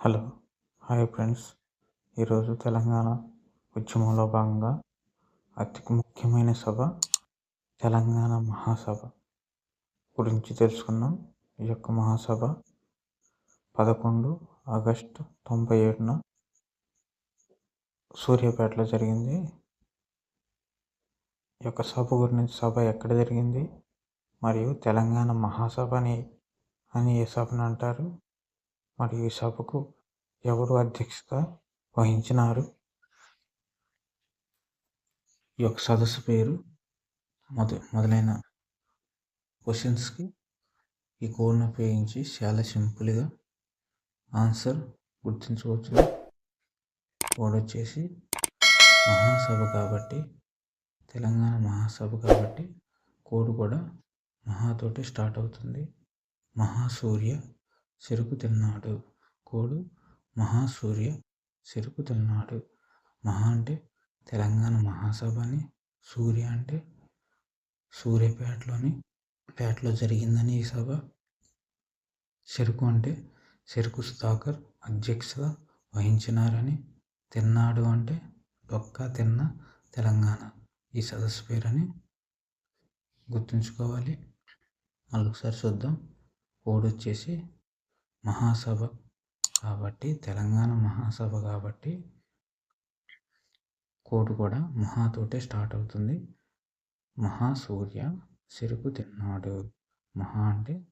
Hello hi friends. ఈరోజు తెలంగాణ ఉద్యమంలో భాగంగా అతి ముఖ్యమైన సభ తెలంగాణ మహాసభ గురించి తెలుసుకుందాం. ఈ యొక్క మహాసభ పదకొండు ఆగస్టు తొంభై ఏడున సూర్యాపేటలో జరిగింది. ఈ యొక్క సభ గురించి సభ ఎక్కడ జరిగింది మరియు తెలంగాణ మహాసభ అని అని ఏ సభను అంటారు? మరియు ఈ సభకు ఎవరు అధ్యక్షత వహించినారు? ఈ యొక్క సదస్సు పేరు మొద మొదలైన క్వశ్చన్స్కి ఈ కోడ్ను ఉపయోగించి చాలా సింపుల్గా ఆన్సర్ గుర్తించవచ్చు కోడ్ వచ్చేసి మహాసభ కాబట్టి తెలంగాణ మహాసభ కాబట్టి కోడ్ కూడా మహాతోటి స్టార్ట్ అవుతుంది. మహాసూర్య చెరుకు తిన్నాడు. కోడు మహాసూర్య చెరుకు తిన్నాడు మహా అంటే తెలంగాణ మహాసభ అని సూర్య అంటే సూర్యపేటలోని పేటలో జరిగిందని ఈ సభ. చెరుకు అంటే చెరుకు సుధాకర్ అధ్యక్షత వహించినారని. తిన్నాడు అంటే డొక్క తిన్న తెలంగాణ. ఈ సదస్సు పేరని గుర్తుంచుకోవాలి. మళ్ళొకసారి చూద్దాం. కోడ్ వచ్చేసి మహాసభ. కాబట్టి తెలంగాణ మహాసభ కాబట్టి కోటు కూడా మహాతోటే స్టార్ట్ అవుతుంది. మహాసూర్య చెరుకు తిన్నాడు. మహా అంటే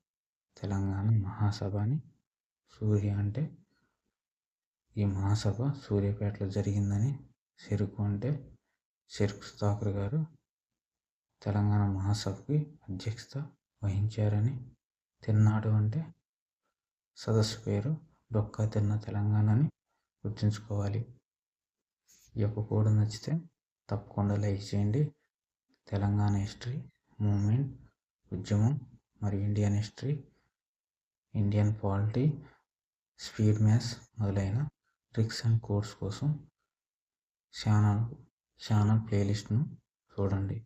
తెలంగాణ మహాసభ అని. సూర్య అంటే ఈ మహాసభ సూర్యాపేటలో జరిగిందని. చెరుకు అంటే చెరుకు సుధాకర్ గారు తెలంగాణ మహాసభకి అధ్యక్షత వహించారని. తిన్నాడు అంటే సదస్సు పేరు డొక్కా తిన్న తెలంగాణని గుర్తుంచుకోవాలి. ఈ యొక్క కోడ్ నచ్చితే తప్పకుండా లైక్ చేయండి. తెలంగాణ హిస్టరీ మూమెంట్ ఉద్యమం మరియు Indian history Indian polity speed maths మొదలైన ట్రిక్స్ అండ్ కోర్స్ కోసం ఛానల్ ఛానల్ ప్లేలిస్ట్ను చూడండి.